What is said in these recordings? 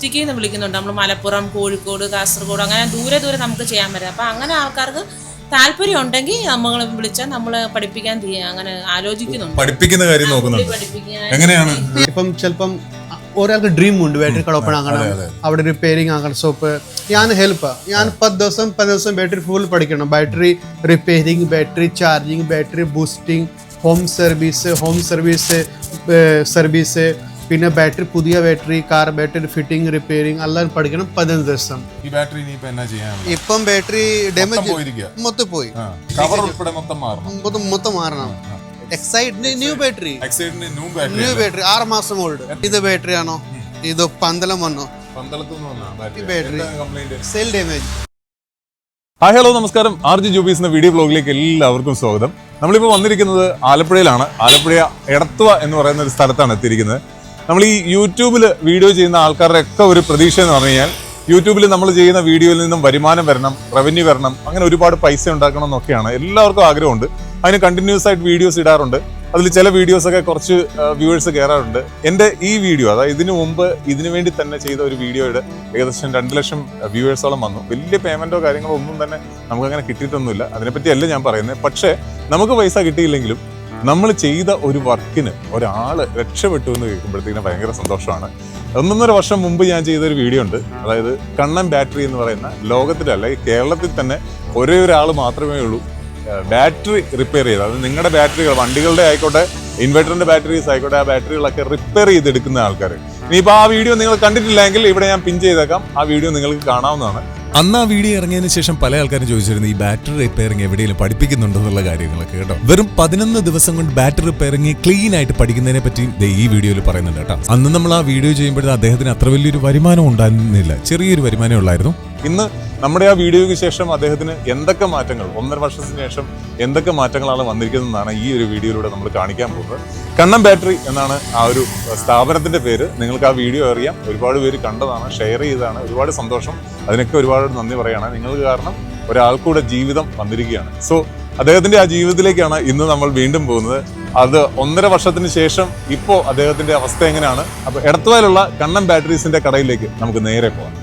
ഡിസ്ട്രിക്റ്റിൽ നിന്ന് വിളിക്കുന്നുണ്ട്. നമ്മൾ മലപ്പുറം കോഴിക്കോട് കാസർഗോഡ് അങ്ങനെ ദൂരെ ദൂരെ നമുക്ക് ചെയ്യാൻ പറ്റും അപ്പം അങ്ങനെ ആൾക്കാർക്ക് താല്പര്യം ഉണ്ടെങ്കിൽ നമ്മൾ വിളിച്ചാൽ നമ്മൾ പഠിപ്പിക്കാൻ അങ്ങനെ ആലോചിക്കുന്നുണ്ട്. പഠിപ്പിക്കുന്ന കാര്യം നോക്കുന്നുണ്ട്. എങ്ങനെയാണ്? ഇപ്പം ചിലപ്പം ഒരാൾക്ക് ഡ്രീം ഉണ്ട്. ബാറ്ററി കട ഓപ്പൺ ആകണം അവിടെ റിപ്പയറിങ് ആകണം സോപ്പ് ഞാൻ ഹെൽപ്പ് ഞാൻ പത്ത് ദിവസം പത്ത് ദിവസം ബാറ്ററി ഫുൾ പഠിക്കണം. Battery repairing battery charging battery boosting home service home service service പിന്നെ ബാറ്ററി പുതിയ battery car battery fitting repairing എല്ലാം പഠിക്കണം പതിനഞ്ച് ദിവസം. ഈ ബാറ്ററി ഇനി ഇപ്പൊ എന്നാ ചെയ്യാൻ? ഇപ്പം ബാറ്ററി ഡാമേജ് മൊത്തം പോയി. കവർ ഉൾപ്പെടെ മൊത്തം മാറണം. മൊത്തം മാറണം. Exide new battery new battery new battery ആറ് മാസം ഓൾഡ് ഇത് ബാറ്ററി ആണോ? ഇത് പന്തലം വന്നോ? സെൽ ഡാമേജ് ഹലോ നമസ്കാരം. ആർ ജി ജൂബീസിന്റെ വീഡിയോ ബ്ലോഗിലേക്ക് എല്ലാവർക്കും സ്വാഗതം. നമ്മളിപ്പോൾ വന്നിരിക്കുന്നത് ആലപ്പുഴയിലാണ്. ആലപ്പുഴ എടത്തുവ എന്ന് പറയുന്ന ഒരു സ്ഥലത്താണ് എത്തിയിരിക്കുന്നത്. നമ്മൾ ഈ യൂട്യൂബിൽ വീഡിയോ ചെയ്യുന്ന ആൾക്കാരുടെ ഒക്കെ ഒരു പ്രതീക്ഷ എന്ന് പറഞ്ഞു കഴിഞ്ഞാൽ യൂട്യൂബിൽ നമ്മൾ ചെയ്യുന്ന വീഡിയോയിൽ നിന്നും വരുമാനം വരണം റവന്യൂ വരണം അങ്ങനെ ഒരുപാട് പൈസ ഉണ്ടാക്കണം എന്നൊക്കെയാണ്. എല്ലാവർക്കും ആഗ്രഹമുണ്ട്. അതിന് കണ്ടിന്യൂസ് ആയിട്ട് വീഡിയോസ് ഇടാറുണ്ട്. അതിൽ ചില വീഡിയോസൊക്കെ കുറച്ച് വ്യൂവേഴ്സ് കയറാറുണ്ട്. എന്റെ ഈ വീഡിയോ അതായത് ഇതിനു മുമ്പ് ഇതിനു വേണ്ടി തന്നെ ചെയ്ത ഒരു വീഡിയോയുടെ ഏകദേശം രണ്ട് ലക്ഷം വ്യൂവേഴ്സോളം വന്നു. വലിയ പേയ്മെന്റോ കാര്യങ്ങളോ ഒന്നും തന്നെ നമുക്കങ്ങനെ കിട്ടിയിട്ടൊന്നുമില്ല. അതിനെപ്പറ്റിയല്ല ഞാൻ പറയുന്നത്. പക്ഷേ നമുക്ക് പൈസ കിട്ടിയില്ലെങ്കിലും നമ്മൾ ചെയ്ത ഒരു വർക്കിന് ഒരാൾ രക്ഷപ്പെട്ടു എന്ന് കേൾക്കുമ്പോഴത്തേക്കും ഭയങ്കര സന്തോഷമാണ്. ഒന്നൊന്നര വർഷം മുമ്പ് ഞാൻ ചെയ്ത ഒരു വീഡിയോ ഉണ്ട്. അതായത് കണ്ണൻ ബാറ്ററി എന്ന് പറയുന്ന ലോകത്തിലല്ല കേരളത്തിൽ തന്നെ ഒരേ ഒരാൾ മാത്രമേ ഉള്ളൂ. ബാറ്ററി റിപ്പയർ ചെയ്ത് അത് നിങ്ങളുടെ ബാറ്ററികൾ വണ്ടികളുടെ ആയിക്കോട്ടെ ഇൻവെർട്ടറിന്റെ ബാറ്ററീസ് ആയിക്കോട്ടെ ആ ബാറ്ററികളൊക്കെ റിപ്പയർ ചെയ്തെടുക്കുന്ന ആൾക്കാർ ഇനിയിപ്പോൾ ആ വീഡിയോ നിങ്ങൾ കണ്ടിട്ടില്ലെങ്കിൽ ഇവിടെ ഞാൻ പിൻ ചെയ്തേക്കാം. ആ വീഡിയോ നിങ്ങൾക്ക് കാണാവുന്നതാണ്. അന്ന് ആ വീഡിയോ ഇറങ്ങിയതിന് ശേഷം പല ആൾക്കാരും ചോദിച്ചിരുന്നു ഈ ബാറ്ററി റിപ്പയറിംഗ് എവിടെയെങ്കിലും പഠിപ്പിക്കുന്നുണ്ടെന്നുള്ള കാര്യങ്ങളൊക്കെ കേട്ടോ? വെറും പതിനൊന്ന് ദിവസം കൊണ്ട് ബാറ്ററി റിപ്പയറിംഗ് ക്ലീൻ ആയിട്ട് പഠിക്കുന്നതിനെ പറ്റി ഈ വീഡിയോയിൽ പറയുന്നുണ്ട് കേട്ടോ. അന്ന് നമ്മൾ ആ വീഡിയോ ചെയ്യുമ്പോഴേ അദ്ദേഹത്തിന് അത്ര വലിയൊരു വരുമാനം ഉണ്ടായിരുന്നില്ല. ചെറിയൊരു വരുമാനം ഉള്ളായിരുന്നു. ഇന്ന് നമ്മുടെ ആ വീഡിയോയ്ക്ക് ശേഷം അദ്ദേഹത്തിന് എന്തൊക്കെ മാറ്റങ്ങൾ ഒന്നര വർഷത്തിന് ശേഷം എന്തൊക്കെ മാറ്റങ്ങളാണ് വന്നിരിക്കുന്നതെന്നാണ് ഈ ഒരു വീഡിയോയിലൂടെ നമ്മൾ കാണിക്കാൻ പോകുന്നത്. കണ്ണം ബാറ്ററി എന്നാണ് ആ ഒരു സ്ഥാപനത്തിന്റെ പേര്. നിങ്ങൾക്ക് ആ വീഡിയോ അറിയാം. ഒരുപാട് പേര് കണ്ടതാണ് ഷെയർ ചെയ്തതാണ്. ഒരുപാട് സന്തോഷം. അതിനൊക്കെ ഒരുപാട് നന്ദി പറയുകയാണ് നിങ്ങൾ കാരണം ഒരാൾക്കൂടെ ജീവിതം വന്നിരിക്കുകയാണ്. സോ അദ്ദേഹത്തിന്റെ ആ ജീവിതത്തിലേക്കാണ് ഇന്ന് നമ്മൾ വീണ്ടും പോകുന്നത്. അത് ഒന്നര വർഷത്തിന് ശേഷം ഇപ്പോൾ അദ്ദേഹത്തിന്റെ അവസ്ഥ എങ്ങനെയാണ്? അപ്പോൾ എടത്തുവാലുള്ള കണ്ണൻ ബാറ്ററീസിന്റെ കടയിലേക്ക് നമുക്ക് നേരെ പോകാം.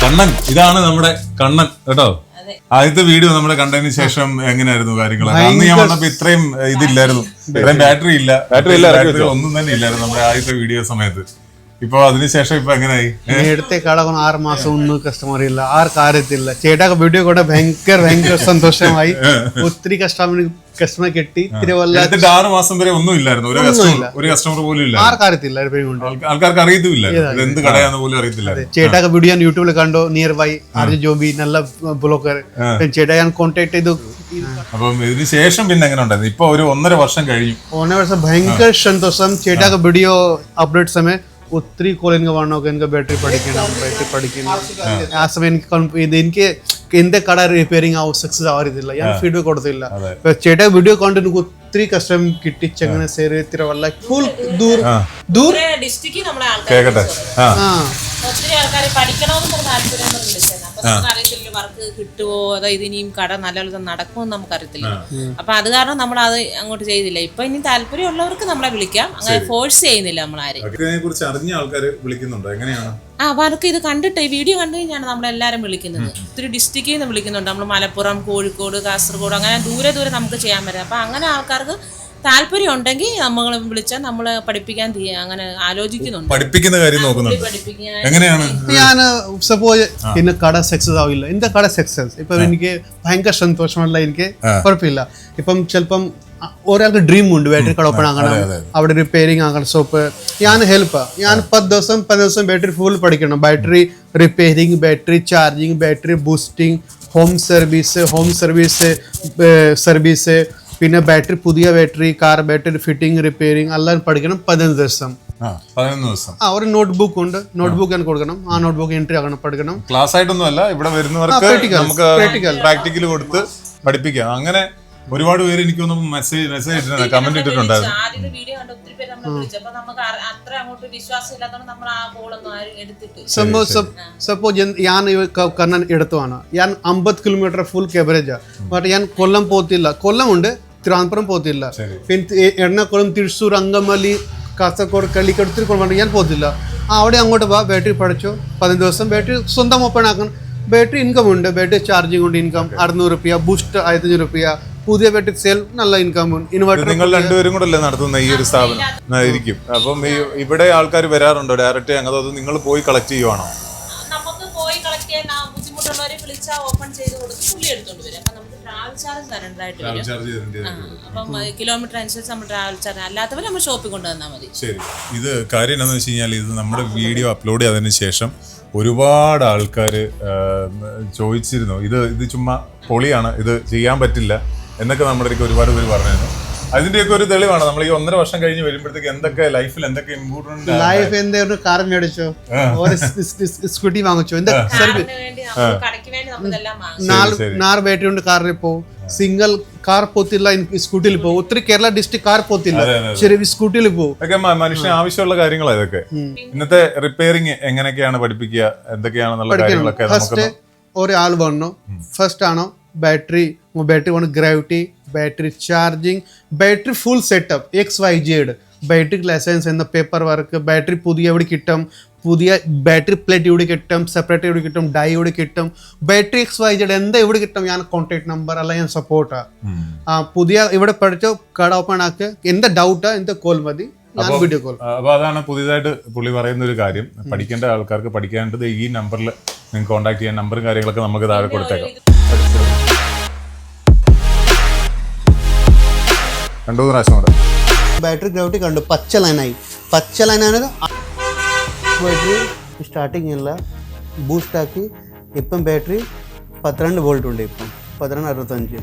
കണ്ണൻ ഇതാണ് നമ്മുടെ കണ്ണൻ കേട്ടോ? ആദ്യത്തെ വീഡിയോ നമ്മൾ കണ്ടതിന് ശേഷം എങ്ങനെയായിരുന്നു കാര്യങ്ങൾ അന്ന് ഞാൻ വന്നപ്പോ ഇത്രയും ഇതില്ലായിരുന്നു. ഇത്രയും ബാറ്ററി ഇല്ല. ബാറ്ററി ഇല്ല ബാറ്ററി ഒന്നും തന്നെ ഇല്ലായിരുന്നു നമ്മുടെ ആദ്യത്തെ വീഡിയോ സമയത്ത്. ഇപ്പൊ അതിനുശേഷം ഇപ്പൊ എങ്ങനെയായി എടുത്തേക്കാളും ആറ് മാസം ഒന്നും കസ്റ്റമർ ഇല്ല. ആറ് കാര്യത്തില്ല. ചേട്ടാ വീഡിയോ കൂടെ ഭയങ്കര ഭയങ്കര സന്തോഷമായി. ഒത്തിരി കസ്റ്റമർ കസ്റ്റമർ കിട്ടി. ഇത്തിരി വല്ല ആറ് മാസം വരെ ഒന്നും ഇല്ലായിരുന്നു. ഒരു കസ്റ്റമർ ഒരു കസ്റ്റമർ പോലും ഇല്ല ആറ് അറിയത്തില്ല ആൾക്കാർക്ക് അറിയത്തില്ല എന്ത് കടയാന്ന് പോലും അറിയത്തില്ല ചേട്ടാ വീഡിയോ ഞാൻ യൂട്യൂബിൽ കണ്ടോ. നിയർ ബൈ അർജുൻ ജോബി നല്ല ബ്ലോക്കർ ചേട്ടാ ഞാൻ കോൺടാക്ട് ചെയ്തു. അപ്പം ഇതിന് ശേഷം പിന്നെ എങ്ങനെ ഉണ്ടായിരുന്നു? ഇപ്പൊ ഒരു ഒന്നര വർഷം കഴിഞ്ഞു. ഒന്നര വർഷം ഭയങ്കര സന്തോഷം. ചേട്ടാ വീഡിയോ അപ്ഡേറ്റ് സമയം ഒത്തിരി കോളിങ് വേണമൊക്കെ വേണോ എനിക്ക് ബാറ്ററി പഠിക്കണം ബാറ്ററി പഠിക്കണം. ആ സമയം എനിക്ക് ഇത് എനിക്ക് എന്റെ കട റിപ്പയറിംഗ് ആവും സക്സസ് ആവരുതില്ല ഞാൻ ഫീഡ്ബാക്ക് കൊടുത്തില്ല. ചേട്ടാ വീഡിയോ കണ്ട് എനിക്ക് ഒത്തിരി കഷ്ടം കിട്ടി. ചെങ്ങനെ സേറി വല്ല ഫുൾ ദൂർ ദൂർ കേക്കട്ടെ. ആ. ഒത്തിരി ആൾക്കാർ പഠിക്കണമെന്ന് താല്പര്യം വർക്ക് കിട്ടുമോ അതോ ഇത് ഇനിയും കട നല്ലപോലെ നടക്കുമോ എന്ന് നമുക്കറിയത്തില്ല. അപ്പൊ അത് കാരണം നമ്മൾ അത് അങ്ങോട്ട് ചെയ്തില്ല. ഇപ്പൊ ഇനി താല്പര്യമുള്ളവർക്ക് നമ്മളെ വിളിക്കാം. അങ്ങനെ ഫോഴ്സ് ചെയ്യുന്നില്ല നമ്മളാരും കുറിച്ച് അറിഞ്ഞ ആൾക്കാർ വിളിക്കുന്നുണ്ടോ? എങ്ങനെയാണ്? ആ അവർക്ക് ഇത് കണ്ടിട്ട് ഈ വീഡിയോ കണ്ടു കഴിഞ്ഞാണ് നമ്മളെല്ലാരും വിളിക്കുന്നത്. ഒത്തിരി ഡിസ്ട്രിക്റ്റിൽ നിന്ന് വിളിക്കുന്നുണ്ട്. നമ്മൾ മലപ്പുറം കോഴിക്കോട് കാസർഗോഡ് അങ്ങനെ ദൂരെ ദൂരെ നമുക്ക് ചെയ്യാൻ പറ്റും. അപ്പൊ അങ്ങനെ ആൾക്കാർക്ക് താല്പര്യം ഉണ്ടെങ്കിൽ നമ്മൾ വിളിച്ചാൽ നമ്മൾ പഠിപ്പിക്കാൻ അങ്ങനെ ആലോചിക്കുന്നുണ്ട്. പഠിപ്പിക്കുന്ന കാര്യം നോക്കുന്നുണ്ട്. എങ്ങനെയാണ്? ഞാൻ സപ്പോസ് പിന്നെ കട സക്സസ് ആവില്ല. എന്റെ കട സക്സസ് ഇപ്പൊ എനിക്ക് ഭയങ്കര സന്തോഷമുള്ള എനിക്ക് കുഴപ്പമില്ല. ഇപ്പം ചിലപ്പം ഒരാൾക്ക് ഡ്രീം ഉണ്ട് ബാറ്ററി കട ഓപ്പൺ ആകണം അവിടെ റിപ്പയറിംഗ് ആകണം സോപ്പ് ഞാൻ ഹെൽപ്പ് ഞാൻ പത്ത് ദിവസം പത്ത് ദിവസം ബാറ്ററി ഫുൾ പഠിക്കണം. Battery repairing battery charging battery boosting home service home service service പിന്നെ ബാറ്ററി പുതിയ battery car battery fitting repairing എല്ലാം പഠിക്കണം പതിനഞ്ച് ദിവസം. ആ പതിനൊന്ന് ദിവസം. ആ ഒരു നോട്ട്ബുക്ക് ഉണ്ട്. നോട്ട്ബുക്ക് ഞാൻ കൊടുക്കണം. ആ നോട്ട്ബുക്ക് എൻട്രി ആക്കണം പഠിക്കണം. ക്ലാസ് ആയിട്ടൊന്നും അല്ല ഇവിടെ വരുന്നവർക്ക് നമുക്ക്. പ്രാക്ടിക്കൽ കൊടുത്ത് പഠിപ്പിക്കാം. അങ്ങനെ ഒരുപാട് പേര് എനിക്കൊന്നും മെസ്സേജ് മെസ്സേജ് ഇട്ടിട്ടുണ്ട് കമന്റ് ഇട്ടിട്ടുണ്ടായിരുന്നു സപ്പോസ് ഞാൻ കണ്ണൻ എടുത്തുവാണ് ഞാൻ അമ്പത് കിലോമീറ്റർ ഫുൾ കവറേജ് ബട്ട് ഞാൻ കൊല്ലം പോത്തില്ല. കൊല്ലം ഉണ്ട് തിരുവനന്തപുരം പോത്തില്ല പിന്നെ എറണാകുളം തൃശ്ശൂർ അങ്കമലി കാസർഗോഡ് കളിക്കട് തിരുക്കൊള്ളുണ്ട് ഞാൻ പോത്തില്ല ആ അവിടെ അങ്ങോട്ട് വാ ബാറ്ററി പഠിച്ചു. പതിനഞ്ച് ദിവസം ബാറ്ററി സ്വന്തം ഓപ്പൺ ആക്കണം. ബാറ്ററി ഇൻകം ഉണ്ട്. ബാറ്ററി ചാർജിങ് ഉണ്ട് ഇൻകം അറുന്നൂറ് റുപ്യ ബൂസ്റ്റ് ആയിരത്തഞ്ഞൂറ് റുപ്യ. പുതിയ ബാറ്ററി സെയിൽ നല്ല ഇൻകം ഉണ്ട്. ഇൻവെർട്ടർ നിങ്ങൾ രണ്ടുപേരും കൂടെ അല്ലേ നടത്തുന്ന ഈ ഒരു സ്ഥാപനം? ആയിരിക്കും അപ്പം ഈ ഇവിടെ ആൾക്കാർ വരാറുണ്ടോ? ഡയറക്റ്റ് അങ്ങനെ അത് നിങ്ങൾ പോയി കളക്ട് ചെയ്യുവാണോ? നമുക്ക് പോയി കളക്ട് ചെയ്യാൻ ബുദ്ധിമുട്ടുള്ളവരെ വിളിച്ചാൽ ഓപ്പൺ ചെയ്ത് കൊടുത്ത് പുള്ളി എടുത്തോണ്ട് വരും. അപ്പൊ നമുക്ക് ട്രാവൽ ചാർജ് തരേണ്ടതായിട്ട് വരും ആ, അപ്പം കിലോമീറ്റർ അനുസരിച്ച് നമ്മൾ ട്രാവൽ ചാർജ് അല്ലാത്തവർ നമ്മൾ ഷോപ്പിൽ കൊണ്ടുവന്നാൽ മതി. ശരി. ഇത് കാര്യം എന്താണെന്ന് വെച്ച് കഴിഞ്ഞാൽ ഇത് നമ്മുടെ വീഡിയോ അപ്ലോഡ് ചെയ്തതിന് ശേഷം ഒരുപാട് ആൾക്കാർ ചോദിച്ചിരുന്നു ഇത് ഇത് ചുമ്മാ പൊളിയാണ് ഇത് ചെയ്യാൻ പറ്റില്ല എന്നൊക്കെ നമ്മുടെ അടുത്ത് ഒരുപാട് പേര് പറഞ്ഞിരുന്നു. അതിന്റെയൊക്കെ ഒരു തെളിവാണ്. നമ്മൾ ഈ ഒന്നര വർഷം കഴിഞ്ഞ് വരുമ്പോഴത്തേക്ക് എന്തൊക്കെ ലൈഫിൽ എന്തൊക്കെ ഇമ്പോർട്ടന്റ് ലൈഫ് എന്തൊരു ഒരു കാർ മേടിച്ചോ? ഒരു സ്കൂട്ടി വാങ്ങിച്ചോ? എന്താ നാല് ബാറ്ററി ഉണ്ട് കാറിൽ പോകും സിംഗിൾ കാർ പോത്തില്ല സ്കൂട്ടിയിൽ പോകും ഒത്തിരി കേരള ഡിസ്ട്രിക്ട് കാർ പോത്തില്ല. ചെറിയ സ്കൂട്ടിയിൽ പോകും മനുഷ്യന് ആവശ്യമുള്ള കാര്യങ്ങളാണ് ഇതൊക്കെ. ഇന്നത്തെ റിപ്പയറിങ് എങ്ങനെയൊക്കെയാണ് പഠിപ്പിക്കുക? എന്തൊക്കെയാണെന്നുള്ള കാര്യങ്ങളൊക്കെ ഫസ്റ്റ് ഒരാൾ വന്നു. ഫസ്റ്റ് ആണോ? ബാറ്ററി ബാറ്ററി വേണം gravity battery charging battery full setup X Y ജിയുടെ ബാറ്ററി ലൈസൻസ് എന്ന പേപ്പർ വർക്ക് ബാറ്ററി പുതിയ എവിടെ കിട്ടും? പുതിയ ബാറ്ററി പ്ലേറ്റ് ഇവിടെ കിട്ടും? സെപ്പറേറ്റ് ഇവിടെ കിട്ടും? ഡൈ ഇവിടെ കിട്ടും? ബാറ്ററി എക്സ് വൈ ജെഡ് എന്താ ഇവിടെ കിട്ടും? ഞാൻ കോൺടാക്ട് നമ്പർ അല്ല ഞാൻ സപ്പോർട്ടാ പുതിയ ഇവിടെ പഠിച്ചോ കട ഓപ്പൺ ആക്ക്. എന്താ ഡൗട്ടാ എന്താ കോൾ മതി? വീഡിയോ കോൾ ആ, അപ്പൊ അതാണ് പുതിയതായിട്ട് പുള്ളി പറയുന്ന ഒരു കാര്യം. പഠിക്കേണ്ട ആൾക്കാർക്ക് പഠിക്കേണ്ടത് ഈ നമ്പറിൽ നിങ്ങൾക്ക് കോൺടാക്ട് ചെയ്യാൻ നമ്പറും കാര്യങ്ങളൊക്കെ നമുക്ക് താഴെ കൊടുത്തേക്കാം. രണ്ടു മൂന്ന് പ്രാവശ്യം കൂടെ. ബാറ്ററി ഗ്രൗട്ടി കണ്ടു. പച്ച ലൈനായി പച്ച ലൈനാണ് ബാറ്ററി സ്റ്റാർട്ടിങ് ഇല്ല. ബൂസ്റ്റ് ആക്കി. ഇപ്പം ബാറ്ററി പന്ത്രണ്ട് വോൾട്ട് ഉണ്ട് ഇപ്പം. പന്ത്രണ്ട് അറുപത്തഞ്ച്.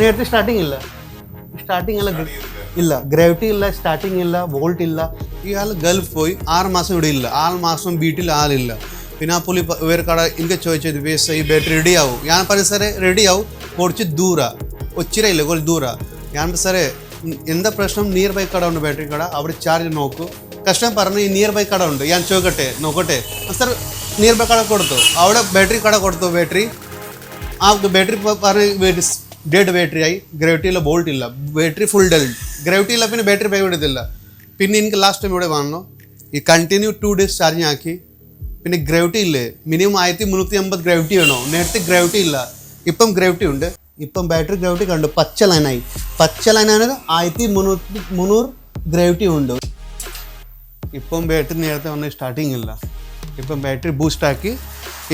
നേരത്തെ സ്റ്റാർട്ടിങ് ഇല്ല. സ്റ്റാർട്ടിങ് അല്ല ഇല്ല. ഗ്രാവിറ്റി ഇല്ല. സ്റ്റാർട്ടിങ് ഇല്ല. വോൾട്ട് ഇല്ല. ഇയാൾ ഗൾഫ് പോയി. ആറ് മാസം ഇവിടെ ഇല്ല. ആറ് മാസം വീട്ടിൽ ആളില്ല പിന്നെ ആ പുള്ളി ഇവർക്കട എനിക്ക് ചോദിച്ചത് ബേസ് ഈ ബാറ്ററി റെഡിയാവും ഞാൻ പറഞ്ഞ സാറേ റെഡിയാവും കുറച്ച് ദൂരാ. ഒച്ചിരയില്ല കുറച്ച് ദൂരാ. പറഞ്ഞു, സാറേ എന്താ പ്രശ്നം? നിയർ ബൈ കട ഉണ്ട് ബാറ്ററി കട. അവിടെ ചാർജ് നോക്കൂ. കസ്റ്റമർ പറഞ്ഞു ഈ നിയർ ബൈ കട ഉണ്ട്. ഞാൻ ചോദിക്കട്ടെ? നോക്കട്ടെ? സാർ നിയർ ബൈ കട കൊടുത്തു. അവിടെ ബാറ്ററി കട കൊടുത്തു ബാറ്ററി ആ ബാറ്ററി പറഞ്ഞ് ഡെഡ് ബാറ്ററി ആയി. ഗ്രാവിറ്റിയിലെ ബോൾട്ട് ഇല്ല. ബാറ്ററി ഫുൾ ഡെൽ ഗ്രാവിറ്റി ഇല്ല പിന്നെ ബാറ്ററി ബാക്ക് എടുത്തില്ല. പിന്നെ എനിക്ക് ലാസ്റ്റ് ടൈം ഇവിടെ വന്നു. ഈ കണ്ടിന്യൂ ടു ഡേയ്സ് ചാർജിങ് ആക്കി. പിന്നെ ഗ്രാവിറ്റി ഇല്ലേ? മിനിമം ആയിരത്തി മുന്നൂറ്റി അമ്പത് ഗ്രാവിറ്റി വേണോ? നേരത്തെ ഗ്രാവിറ്റി ഇല്ല. ഇപ്പം ഗ്രാവിറ്റി ഉണ്ട്. ഇപ്പം ബാറ്ററി ഗ്രാവിറ്റി കണ്ടു. പച്ച ലൈനായി പച്ച ലൈനാണ് ആയിരത്തി മുന്നൂറ്റി മുന്നൂറ് ഗ്രാവിറ്റി ഉണ്ട്. ഇപ്പം ബാറ്ററി നേരത്തെ വന്ന സ്റ്റാർട്ടിങ് ഇല്ല. ഇപ്പം ബാറ്ററി ബൂസ്റ്റ് ആക്കി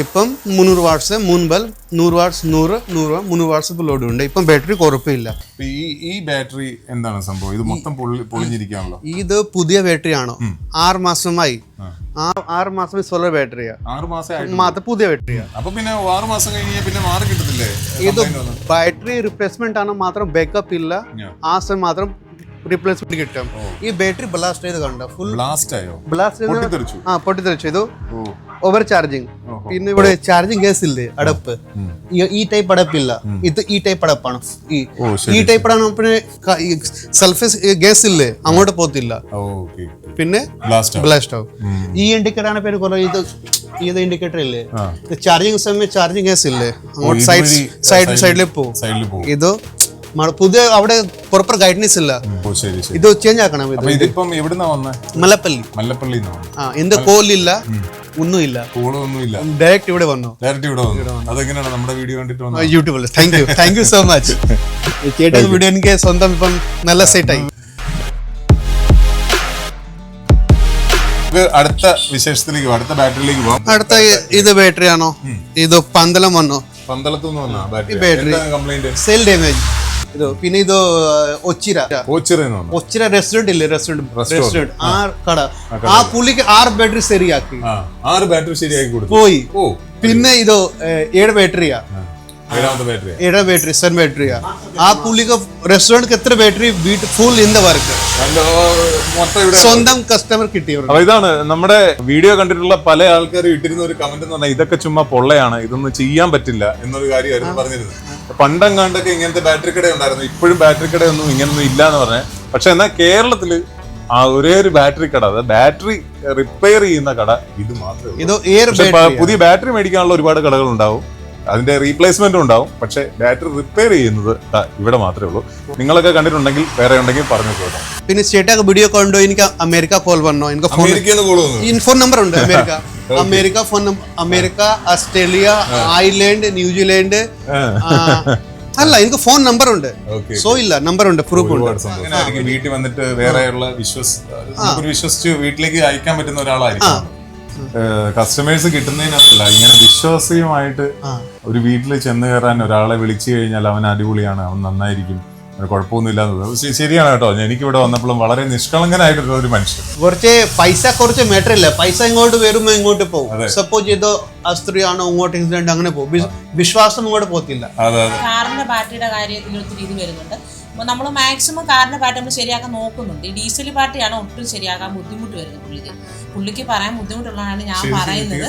ഇപ്പം മുന്നൂറ് വാട്ട്സ് മൂന്ന് ബൽ നൂറ് വാട്ട്സ് നൂറ് നൂറ് മുന്നൂറ് വാട്ട്സ് ലോഡ് ഉണ്ട്. ഇപ്പം ബാറ്ററി കുറപ്പില്ല ഈ ഈ ബാറ്ററി എന്താണ് സംഭവം? ഇത് മൊത്തം പൊളിഞ്ഞിരിക്കാണല്ലോ. ഇത് പുതിയ ബാറ്ററി ആണോ ആറ് മാസമായി. ആറ് മാസം സോളർ ബാറ്ററിയാ. ആറ് മാസം മാത്രം പുതിയ ബാറ്ററിയാ. അപ്പൊ പിന്നെ ആറ് മാസം കഴിഞ്ഞ് പിന്നെ മാറി കിട്ടത്തില്ലേ? ഇത് ബാറ്ററി റിപ്ലേസ്മെന്റ് ആണോ മാത്രം ബാക്കപ്പ് ഇല്ല. ആ സമയം മാത്രം റിപ്ലേസ്മെന്റ് കിട്ടും. ഈ ബാറ്ററി ബ്ലാസ്റ്റ് ചെയ്ത് കണ്ട? ഫുൾ ബ്ലാസ്റ്റ് ആയോ? ബ്ലാസ്റ്റ് പൊട്ടിത്തെറിച്ചു. ആ പൊട്ടിത്തെറിച്ചു. ഇത് ഓവർ ചാർജിങ് പിന്നെ ഇവിടെ ചാർജിങ് കേസ് ഇല്ലേ? അടപ്പ്. ഈ- ടൈപ്പ് അടപ്പില്ല. ഇത് ഈ ടൈപ്പ് അടപ്പാണ്. ഈ ഈ ടൈപ്പ് ആണ് പിന്നെ സൾഫേസ് ഗ്യാസ് ഇല്ലേ? അങ്ങോട്ട് പോത്തില്ല പിന്നെ ബ്ലാസ്റ്റ് ആവും. ഈ ഇൻഡിക്കേറ്റർ ആണ് പേര് കുറെ ഇത് ഇത് ഇൻഡിക്കേറ്റർ ഇല്ലേ? ചാർജിങ് സമയം ചാർജിങ് ഗ്യാസ് ഇല്ലേ? അങ്ങോട്ട് സൈഡ് സൈഡ് സൈഡിൽ പോകും ഇത് പുതിയ അവിടെ പ്രോപ്പർ ഗൈഡൻസ് ഇല്ല. ഇത് ചേഞ്ച് ആക്കണം ഇത്. അപ്പൊ ഇതിപ്പം എവിടുന്നാ വന്നേ? മലപ്പള്ളി മല്ലപ്പള്ളി വന്നു. ആ എന്ത് കോലില്ല ഒന്നുമില്ല. കൂളൊന്നുമില്ല. ഡയറക്റ്റ് ഇവിടെ വന്നു. ഡയറക്റ്റ് ഇവിടെ വന്നു. അതെങ്ങനെയാണ് നമ്മുടെ വീഡിയോ കണ്ടിട്ട് വന്നത്? യൂട്യൂബിൽ thank you thank you so much ചേട്ടൻ വീഡിയോ എനിക്ക് സ്വന്തം ഇപ്പം നല്ല സെറ്റ് ആയി. നമുക്ക് അടുത്ത വിശേഷത്തിലേക്ക് പോവാം അടുത്ത ബാറ്ററിയിലേക്ക് പോവാം. അടുത്ത ഇ- ഇത് ബാറ്ററി ആണോ? ഇത് പന്തലം വന്നോ? പന്തളത്തുനിന്ന് വന്നാ ബാറ്ററി. സെൽ ഡാമേജ് പിന്നെ ಪಿನ್ನ ಇದು ഒച്ചിര. ಒಚ್ಚಿರ ಒಚ್ಚಿರ ರೆಸ್ಟೋರೆಂಟ್ ಇಲ್ಲಿ ರೆಸ್ಟೋರೆಂಟ್ ರೆಸ್ಟೋರೆಂಟ್ ആ. കട. ആ പുള്ളിക്ക് ആറ് ബാറ്ററി ശരിയാക്കി. ആറ് ബാറ്ററി ശരിയാക്കി കൊടുത്തു. പോയി. പിന്നെ ഇത് ഏഴ് ബാറ്ററിയാ ഏഴ് ബാറ്ററി സെൻ ബാറ്ററിയാ ആ. പുള്ളിക്ക് റെസ്റ്റോറന്റ് എത്ര battery beat full in the work സ്വന്തം കസ്റ്റമർ കിട്ടിയവർ ഇതാണ് നമ്മുടെ വീഡിയോ കണ്ടിട്ടുള്ള പല ആൾക്കാരും ഇട്ടിരുന്ന ഒരു കമന്റ് എന്ന് പറഞ്ഞാൽ ഇതൊക്കെ ചുമ്മാ പൊള്ളയാണ് ഇതൊന്നും ചെയ്യാൻ പറ്റില്ല എന്നൊരു കാര്യമായിരുന്നു പറഞ്ഞിരുന്നത്. പണ്ടെങ്ങാണ്ടൊക്കെ ഇങ്ങനത്തെ ബാറ്ററി കട ഉണ്ടായിരുന്നു. ഇപ്പോഴും ബാറ്ററി കട ഒന്നും ഇങ്ങനൊന്നും ഇല്ല എന്ന് പറഞ്ഞത് പക്ഷെ എന്നാൽ കേരളത്തിൽ ആ ഒരേ ഒരു ബാറ്ററി കട അതായത് ബാറ്ററി റിപ്പയർ ചെയ്യുന്ന കട ഇത് മാത്രമേ പുതിയ ബാറ്ററി മേടിക്കാനുള്ള ഒരുപാട് കടകൾ ഉണ്ടാവും. അതിന്റെ റീപ്ലേസ്മെന്റും ഉണ്ടാവും. പക്ഷെ ബാറ്ററി റിപ്പയർ ചെയ്യുന്നത് ഇവിടെ മാത്രമേ ഉള്ളൂ. നിങ്ങളൊക്കെ കണ്ടിട്ടുണ്ടെങ്കിൽ വേറെ ഉണ്ടെങ്കിൽ പറഞ്ഞു കേട്ടോ. പിന്നെ ചേട്ടാക്ക് വീഡിയോ കണ്ടോ എനിക്ക് അമേരിക്ക കോൾ വന്നോ? എനിക്ക് ഫോൺ നമ്പർ ഉണ്ട് America. America phone number America Australia island New Zealand അല്ല എനിക്ക് ഫോൺ നമ്പർ ഉണ്ട്. സോ ഇല്ല നമ്പർ ഉണ്ട് പ്രൂഫ് ഉണ്ട്. വീട്ടിൽ വന്നിട്ട് വേറെയുള്ള വിശ്വസിച്ച് വീട്ടിലേക്ക് അയക്കാൻ പറ്റുന്ന ഒരാളായിരിക്കും കസ്റ്റമേഴ്സ് കിട്ടുന്നതിനകത്തല്ല ഇങ്ങനെ വിശ്വാസ്യമായിട്ട് ഒരു വീട്ടിൽ ചെന്ന് കയറാൻ ഒരാളെ വിളിച്ചു കഴിഞ്ഞാൽ അവൻ അടിപൊളിയാണ് അവൻ നന്നായിരിക്കും. കുഴപ്പമൊന്നുമില്ല ശ- ശരിയാണ് കേട്ടോ. എനിക്കിവിടെ വന്നപ്പോഴും വളരെ നിഷ്കളങ്കനായിട്ടുള്ള ഒരു മനുഷ്യൻ. കുറച്ച് പൈസ കുറച്ച് മാറ്റർ ഇല്ല. പൈസ ഇങ്ങോട്ട് വരുമ്പോ ഇങ്ങോട്ട് പോകും. സപ്പോസ് ചെയ്തോ സ്ത്രീയാണോ ഇങ്ങോട്ട് ഇൻസിഡന്റ് അങ്ങനെ പോകും. വിശ്വാസം ഇങ്ങോട്ട് പോകത്തില്ല. സാറിന്റെ പാർട്ടിയുടെ കാര്യത്തിൽ ഒത്തിരി ഇത് വരുന്നുണ്ട്. നമ്മൾ മാക്സിമം കാറിന്റെ പാട്ട് നമ്മൾ ശരിയാക്കാൻ നോക്കുന്നുണ്ട്. ഈ ഡീസൽ പാട്ടിയാണ് ഒട്ടും ശരിയാക്കാൻ ബുദ്ധിമുട്ട് വരുന്നത് പുള്ളിക്ക്. പുള്ളിക്ക് പറയാൻ ബുദ്ധിമുട്ടുള്ളതാണ് ഞാൻ പറയുന്നത്.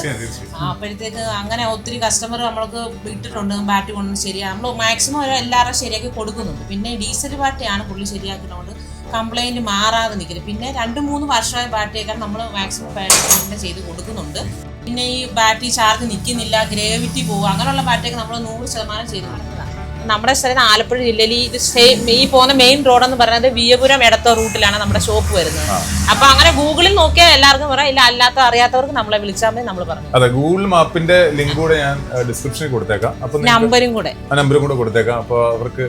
അപ്പോഴത്തേക്ക് അങ്ങനെ ഒത്തിരി കസ്റ്റമർ നമ്മൾക്ക് വിട്ടിട്ടുണ്ട് ബാറ്ററി കൊണ്ട് ശരിയാ നമ്മൾ മാക്സിമം എല്ലാവരും ശരിയാക്കി കൊടുക്കുന്നുണ്ട്. പിന്നെ ഡീസൽ പാട്ടിയാണ് പുള്ളി ശരിയാക്കുന്നതുകൊണ്ട് കംപ്ലൈന്റ് മാറാതെ നിൽക്കുന്നത്. പിന്നെ രണ്ട് മൂന്ന് വർഷമായ പാട്ടിയേക്കാൾ നമ്മൾ മാക്സിമം പിന്നെ ചെയ്ത് കൊടുക്കുന്നുണ്ട്. പിന്നെ ഈ ബാറ്ററി ചാർജ് നിൽക്കുന്നില്ല ഗ്രേവിറ്റി പോകുക അങ്ങനെയുള്ള ബാറ്ററിയൊക്കെ നമ്മൾ നൂറ് ശതമാനം ചെയ്ത് കൊടുക്കുന്നതാണ്. നമ്മുടെ സ്ഥലം ആലപ്പുഴ ജില്ലയിൽ ഈ സെയിം ഈ പോകുന്ന മെയിൻ റോഡ് എന്ന് പറയുന്നത് വിയപുരം എടത്തോ റൂട്ടിലാണ് നമ്മുടെ ഷോപ്പ് വരുന്നത്. അപ്പൊ അങ്ങനെ ഗൂഗിളിൽ നോക്കിയാൽ എല്ലാവർക്കും പറയാം. ഇല്ല അല്ലാത്ത അറിയാത്തവർക്ക് നമ്മളെ വിളിച്ചാൽ മതി നമ്മൾ പറഞ്ഞു അതെ ഗൂഗിൾ മാപ്പിന്റെ ലിങ്ക് കൂടെ ഞാൻ ഡിസ്ക്രിപ്ഷനിൽ കൊടുത്തേക്കാം. അപ്പൊ നമ്പറും നമ്പരും കൂടെ. ആ നമ്പറും കൂടെ കൊടുത്തേക്കാം. അപ്പൊ അവർക്ക്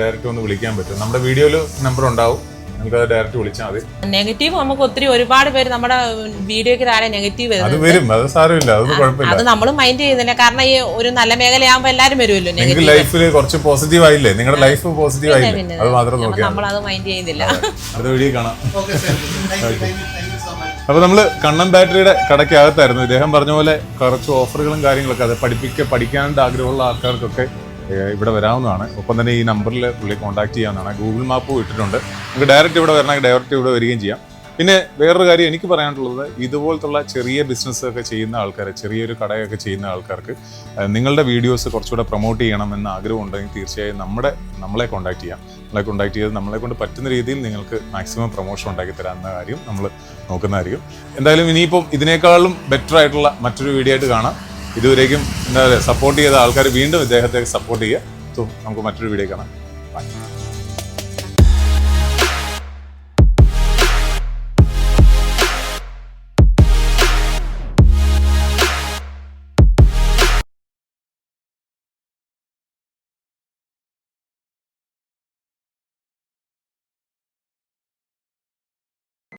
ഡയറക്റ്റ് ഒന്ന് വിളിക്കാൻ പറ്റും. നമ്മുടെ വീഡിയോയിൽ നമ്പർ ഉണ്ടാവും. നിങ്ങൾക്ക് ഡയറക്റ്റ് വിളിച്ചാൽ മതി. നെഗറ്റീവ് നമുക്ക് ഒത്തിരി ഒരുപാട് പേര് നമ്മുടെ വീഡിയോയ്ക്ക് താഴെ നെഗറ്റീവ് അത് വരുന്നത് വരും അത് സാരമില്ല അതൊന്നും കുഴപ്പമില്ല. അത് നമ്മൾ മൈൻഡ് ചെയ്യുന്നില്ല. കാരണം ഈ ഒരു നല്ല മേഖലയാകുമ്പോൾ എല്ലാവരും വരുമല്ലോ നിങ്ങൾക്ക് നെഗറ്റീവ് ലൈഫിൽ കുറച്ച് പോസിറ്റീവ് ആയില്ലേ? നിങ്ങളുടെ ലൈഫ് പോസിറ്റീവ് ആയില്ലേ? അത് മാത്രം നോക്കിയാൽ നമ്മൾ അത് മൈൻഡ് ചെയ്യുന്നില്ല. അടുത്ത വീഡിയോ കാണാം. ഓക്കെ സോ മച്ച് അപ്പൊ നമ്മൾ കണ്ണൻ ബാറ്ററിയുടെ കടയ്ക്കകത്തായിരുന്നു. ഇദ്ദേഹം പറഞ്ഞ പോലെ കുറച്ച് ഓഫറുകളും കാര്യങ്ങളൊക്കെ അത് പഠിപ്പിക്ക പഠിക്കാനായിട്ട് ആഗ്രഹമുള്ള ആൾക്കാർക്കൊക്കെ ഇവിടെ വരാവുന്നതാണ്. ഒപ്പം തന്നെ ഈ നമ്പറിൽ പുള്ളി കോൺടാക്ട് ചെയ്യാവുന്നതാണ്. ഗൂഗിൾ മാപ്പ് ഇട്ടിട്ടുണ്ട്. നിങ്ങൾക്ക് ഡയറക്റ്റ് ഇവിടെ വരണമെങ്കിൽ ഡയറക്റ്റ് ഇവിടെ വരികയും ചെയ്യാം. പിന്നെ വേറൊരു കാര്യം എനിക്ക് പറയാനുള്ളത് ഇതുപോലത്തുള്ള ചെറിയ ബിസിനസ്സൊക്കെ ചെയ്യുന്ന ആൾക്കാർ ചെറിയൊരു കടയൊക്കെ ചെയ്യുന്ന ആൾക്കാർക്ക് നിങ്ങളുടെ വീഡിയോസ് കുറച്ചുകൂടെ പ്രൊമോട്ട് ചെയ്യണം എന്ന ആഗ്രഹം ഉണ്ടെങ്കിൽ തീർച്ചയായും നമ്മുടെ നമ്മളെ കോൺടാക്ട് ചെയ്യാം. നമ്മളെ കോൺടാക്ട് ചെയ്ത് നമ്മളെ കൊണ്ട് പറ്റുന്ന രീതിയിൽ നിങ്ങൾക്ക് മാക്സിമം പ്രൊമോഷൻ ഉണ്ടാക്കി തരാമെന്ന കാര്യം നമ്മൾ നോക്കുന്നതായിരിക്കും എന്തായാലും ഇനിയിപ്പം ഇതിനേക്കാളും ബെറ്റർ ആയിട്ടുള്ള മറ്റൊരു വീഡിയോ ആയിട്ട് കാണാം. ഇതുവരേക്കും എന്താ പറയുക സപ്പോർട്ട് ചെയ്ത ആൾക്കാർ വീണ്ടും ഇദ്ദേഹത്തെ സപ്പോർട്ട് ചെയ്യുക. നമുക്ക് മറ്റൊരു വീഡിയോ കാണാം.